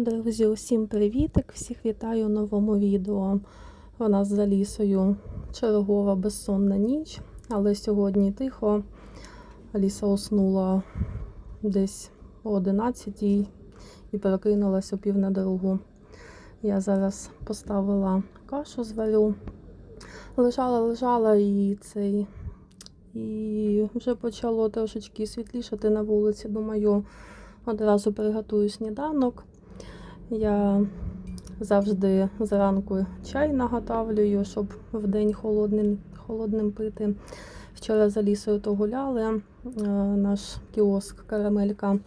Друзі, усім привітик! Всіх вітаю у новому відео. У нас за лісою чергова безсонна ніч, але сьогодні тихо. Аліса уснула десь о 11 і прокинулась о пів на другу. Я зараз поставила кашу зварю. Лежала, лежала і цей. І вже почало трошечки світлішати на вулиці. Думаю, одразу приготую сніданок. Я завжди зранку чай наготавлюю, щоб в день холодним, холодним пити. Вчора за лісою то гуляли. е, Наш кіоск карамелька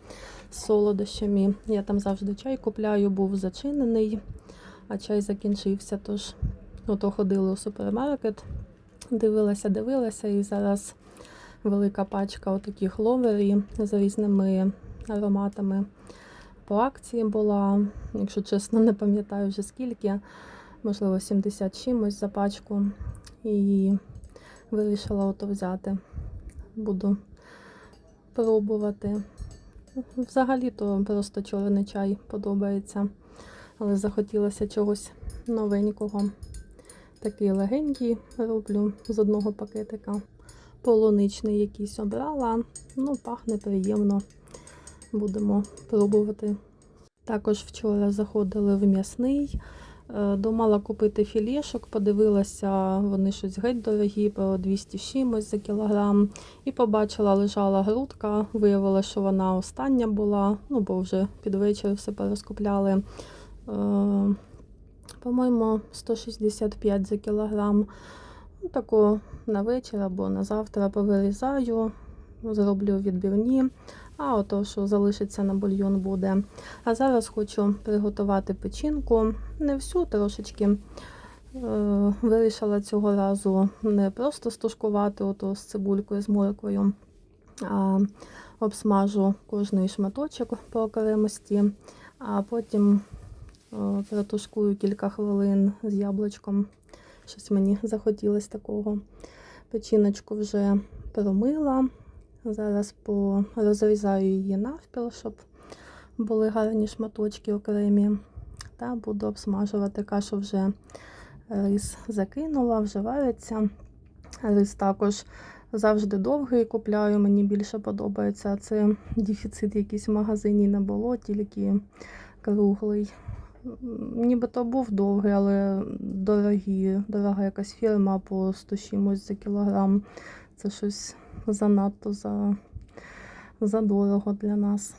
з солодощами. Я там завжди чай купляю, був зачинений, а чай закінчився. Тож ото ходили у супермаркет, дивилася, дивилася, і зараз велика пачка отаких ловерів з різними ароматами по акції була. Якщо чесно, не пам'ятаю вже скільки, можливо, 70 чимось за пачку. І вирішила ото взяти. Буду пробувати. Взагалі-то просто чорний чай подобається, але захотілося чогось новенького. Такий легенький роблю з одного пакетика. Полуничний якийсь обрала. Ну, пахне приємно. Будемо пробувати. Також вчора заходили в м'ясний. Е, Думала купити філішок, подивилася, вони щось геть дорогі, по 200 чимось за кілограм. І побачила, лежала грудка. Виявилося, що вона остання була, ну бо вже під вечір все порозкупляли. Е, По-моєму, 165 за кілограм. Ну, таку на вечір або на завтра повирізаю, зроблю відбивні. А ото, що залишиться на бульйон буде. А зараз хочу приготувати печінку. Не всю трошечки. Е, Вирішила цього разу не просто стушкувати ото з цибулькою, з морквою, а обсмажу кожний шматочок по окремості, а потім е, протушкую кілька хвилин з яблучком. Щось мені захотілося такого. Печіночку вже промила. Зараз по... розрізаю її навпіл, щоб були гарні шматочки окремі. Та буду обсмажувати кашу вже рис закинула, вже вариться. Рис також завжди довгий купляю, мені більше подобається. Це дефіцит якийсь в магазині не було, тільки круглий. Нібито був довгий, але дорогі, дорога якась фірма по 100 чимось за кілограм. Це щось занадто за, задорого для нас.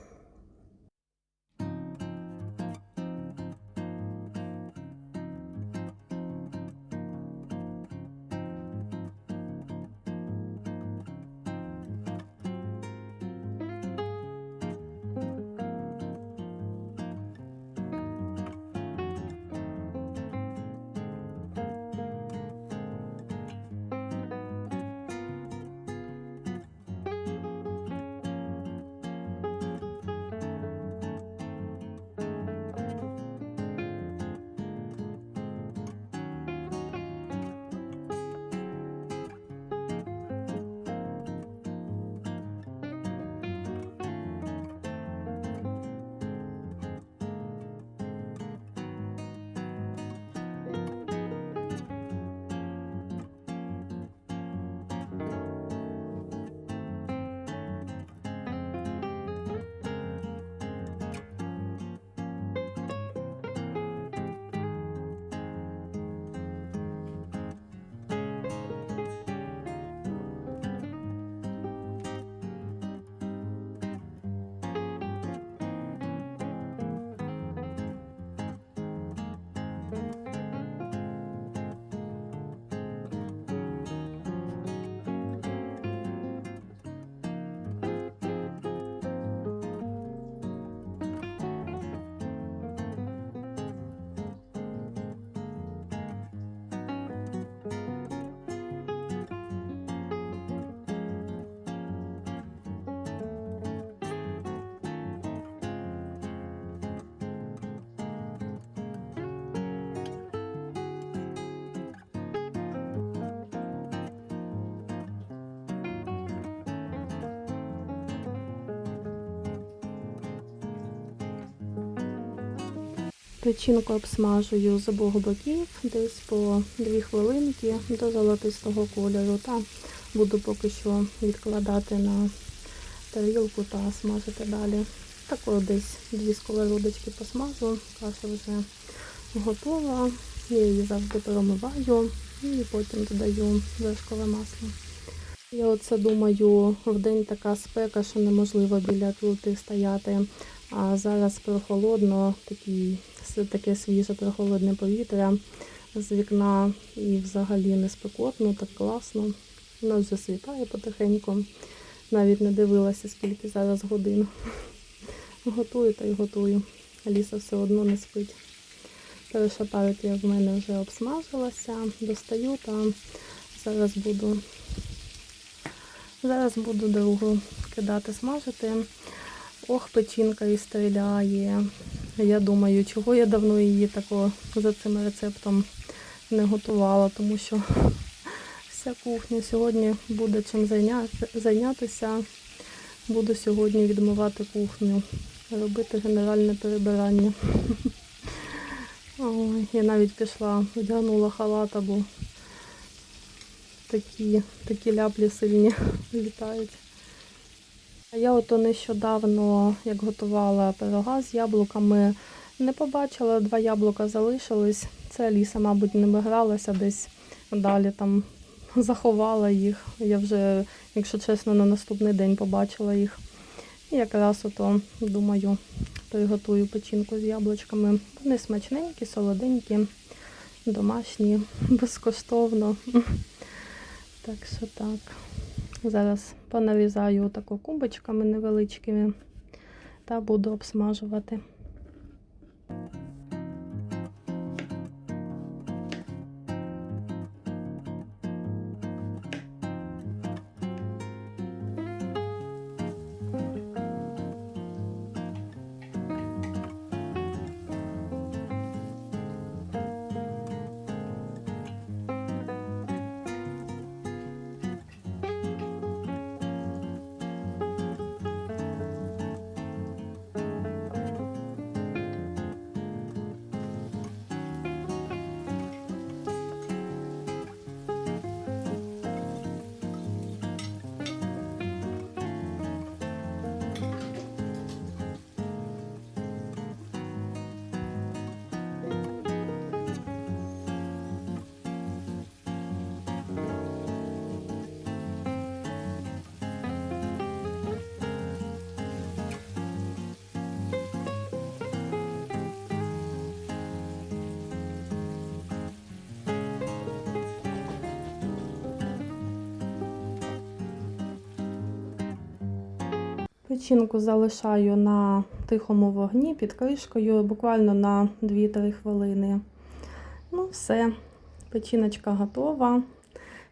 Печінку обсмажую з обох боків, десь по 2 хвилинки до золотистого кольору. Та буду поки що відкладати на тарілку та смажити далі. Такою десь дві сковородочки посмажу, каша вже готова. Я її завжди перемиваю і потім додаю вершкове масло. Я оце думаю, в день така спека, що неможливо біля плити стояти. А зараз прохолодно, такий, с- таке свіже прохолодне повітря з вікна і взагалі не спекотно, так класно. У нас вже світає потихеньку. Навіть не дивилася, скільки зараз годин. Готую та й готую. Аліса все одно не спить. Перша партія в мене вже обсмажилася, достаю та зараз буду Зараз буду другу кидати, смажити. Ох, печінка і стріляє. Я думаю, чого я давно її тако за цим рецептом не готувала, тому що вся кухня сьогодні буде чим зайнятися. Буду сьогодні відмивати кухню, робити генеральне перебирання. Я навіть пішла, одягнула халата, бо такі, такі ляплі сильні літають. Я ото нещодавно, як готувала пирога з яблуками, не побачила, два яблука залишились. Це Аліса, мабуть, не гралася десь далі там заховала їх. Я вже, якщо чесно, на наступний день побачила їх. І якраз ото, думаю, приготую печінку з яблучками. Вони смачненькі, солоденькі, домашні, безкоштовно. Так що так. Зараз понарізаю отако кубочками невеличкими та буду обсмажувати. Печінку залишаю на тихому вогні під кришкою, буквально на 2-3 хвилини. Ну, все, печіночка готова.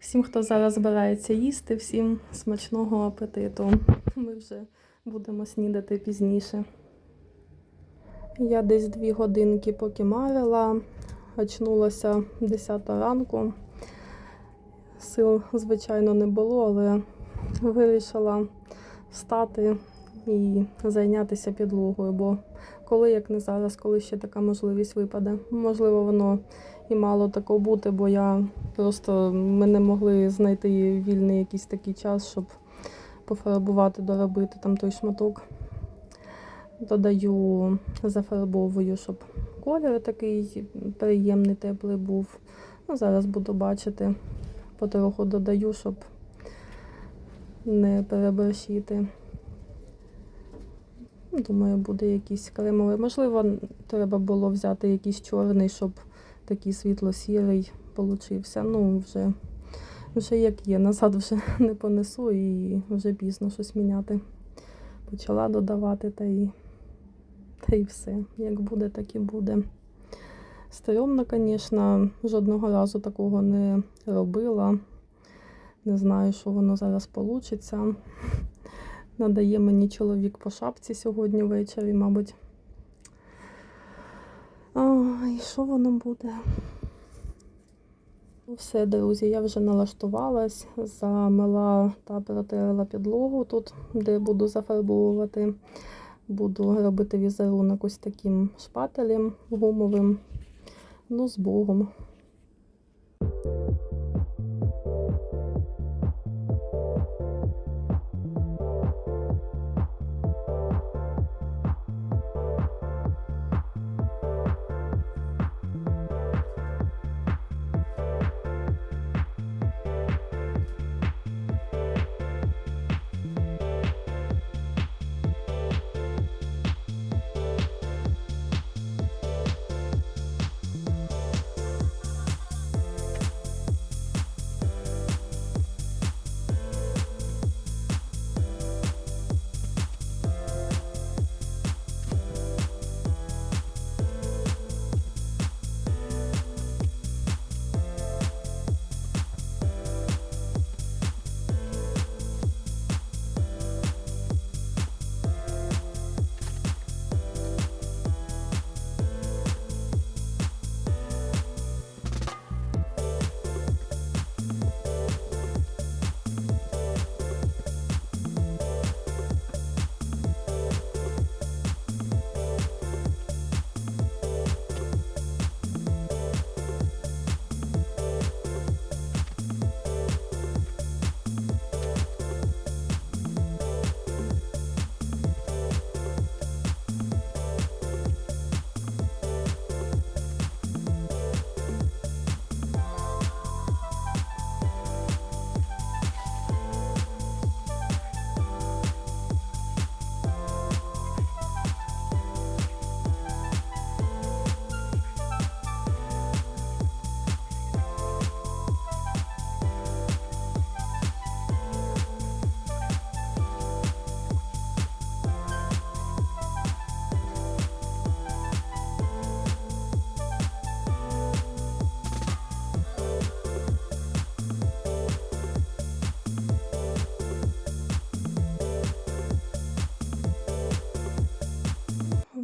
Всім, хто зараз збирається їсти, всім смачного апетиту. Ми вже будемо снідати пізніше. Я десь 2 годинки поки марила, очнулася 10 ранку. Сил, звичайно, не було, але вирішила встати і зайнятися підлогою. Бо коли, як не зараз, коли ще така можливість випаде. Можливо, воно і мало такого бути, бо я просто ми не могли знайти вільний якийсь такий час, щоб пофарбувати, доробити там той шматок. Додаю, зафарбовую, щоб колір такий приємний, теплий був. Ну, зараз буду бачити, потроху додаю, щоб не переборщити. Думаю, буде якийсь кремовий. Можливо, треба було взяти якийсь чорний, щоб такий світло-сірий получився. Ну, вже, вже як є. Назад вже не понесу і вже пізно щось міняти. Почала додавати та і, та і все. Як буде, так і буде. Стрьомно, звісно, жодного разу такого не робила. Не знаю, що воно зараз вийде. Надає мені чоловік по шапці сьогодні ввечері, мабуть. Ой, що воно буде? Ну, Все, друзі, я вже налаштувалась, замила та протерла підлогу тут, де буду зафарбовувати. Буду робити візерунок ось таким шпателем гумовим. Ну, з Богом.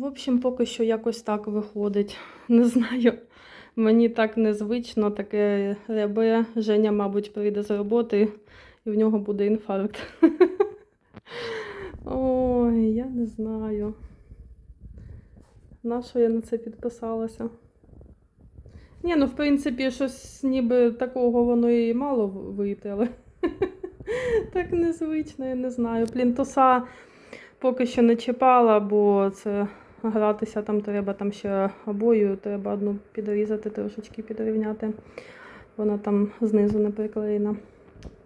Общем, поки що якось так виходить. Не знаю. Мені так незвично, таке рябе. Женя, мабуть, прийде з роботи і в нього буде інфаркт. Ой, я не знаю. На що я на це підписалася? Ні, ну в принципі, щось ніби такого воно і мало вийти, але так незвично, я не знаю. Плінтуса поки що не чіпала, бо це гратися там треба там ще обою, треба одну підрізати, трошечки підрівняти. Вона там знизу не приклеєна.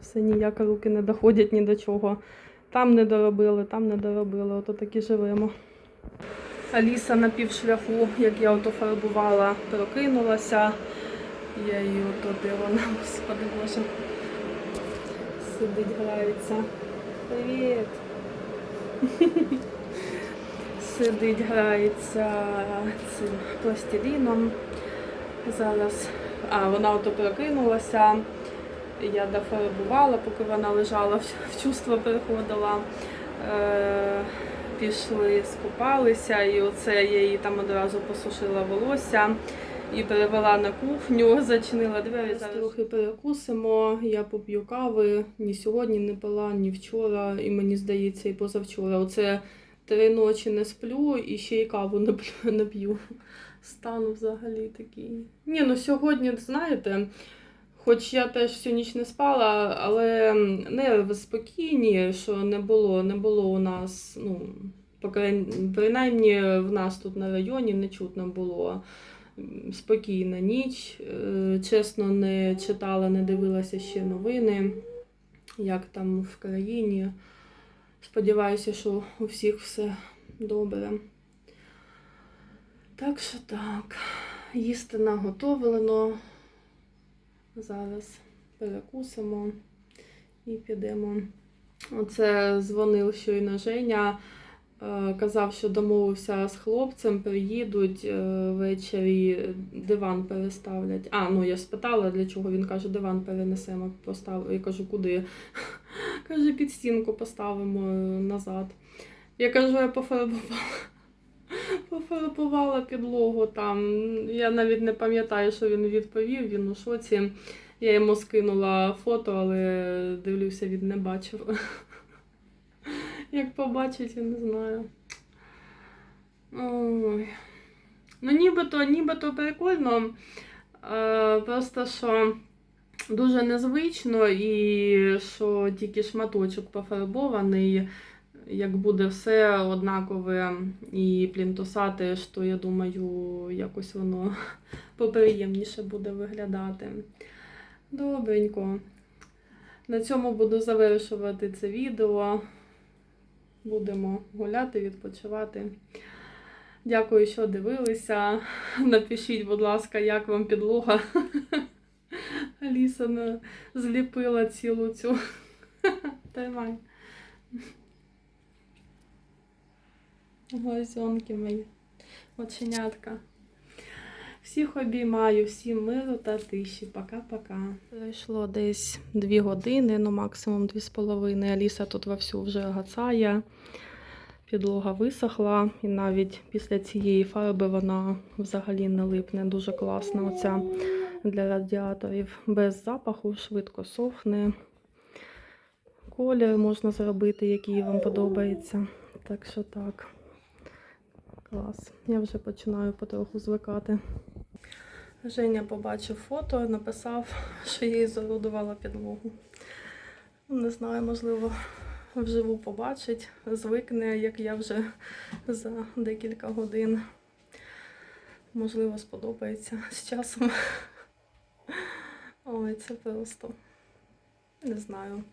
Все ніяк руки не доходять ні до чого. Там не доробили, там не доробили, ото так і живемо. Аліса на півшляху, як я ото фарбувала, прокинулася. Я її ото де вона, господи боже. Сидить, грається. Привіт! Сидить, грається цим пластиліном. Зараз. А, вона ото прокинулася. Я дофарбувала, поки вона лежала, в- чувство переходила. Е, пішли, скупалися, і оце я їй там одразу посушила волосся і перевела на кухню, зачинила двері. Зараз трохи перекусимо. Я поп'ю кави. Ні сьогодні не пила, ні вчора, і мені здається, і позавчора. Оце три ночі не сплю і ще й каву не п'ю. Стану взагалі такий. Ні, ну сьогодні, знаєте. Хоч я теж всю ніч не спала, але нерви спокійні, що не було, не було у нас, ну, принаймні в нас тут на районі не чутно було спокійна ніч. Е, Чесно, не читала, не дивилася ще новини, як там в країні. Сподіваюся, що у всіх все добре. Так що так, їсти наготовлено. Зараз перекусимо і підемо. Оце дзвонив щойно Женя. е, Казав, що домовився з хлопцем, приїдуть е, ввечері, диван переставлять. А, ну я спитала, для чого він каже, диван перенесемо, поставимо. Я кажу, куди? Каже, під стінку поставимо е, назад. Я кажу, я пофарбувала. Пофарбувала підлогу там. Я навіть не пам'ятаю, що він відповів, він у шоці. Я йому скинула фото, але дивлюся, він не бачив. Як побачить, я не знаю. Ой. Ну, нібито, нібито прикольно. Е, просто що дуже незвично і що тільки шматочок пофарбований. Як буде все однакове і плінтусати, то я думаю, якось воно поприємніше буде виглядати. Добренько. На цьому буду завершувати це відео. Будемо гуляти, відпочивати. Дякую, що дивилися. Напишіть, будь ласка, як вам підлога. Аліса зліпила цілу цю. Тримай. Глазонки мої. Оченятка. Всіх обіймаю, всім миру та тиші. Пока-пока. Пройшло десь 2 години, ну максимум 2,5. Аліса тут вовсю вже гацає. Підлога висохла, і навіть після цієї фарби вона взагалі не липне. Дуже класна оця для радіаторів. Без запаху, швидко сохне. Колір можна зробити, який вам подобається. Так що так. Клас. Я вже починаю потроху звикати. Женя побачив фото, написав, що їй зарудувала підлогу. Не знаю, можливо, вживу побачить, звикне, як я вже за декілька годин. Можливо, сподобається з часом. Ой, це просто не знаю.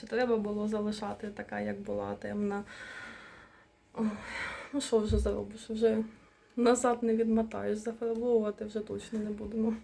Чи треба було залишати така, як була темна. Ой, ну що вже заробиш? Вже назад не відмотаєш, зафарбовувати вже точно не будемо.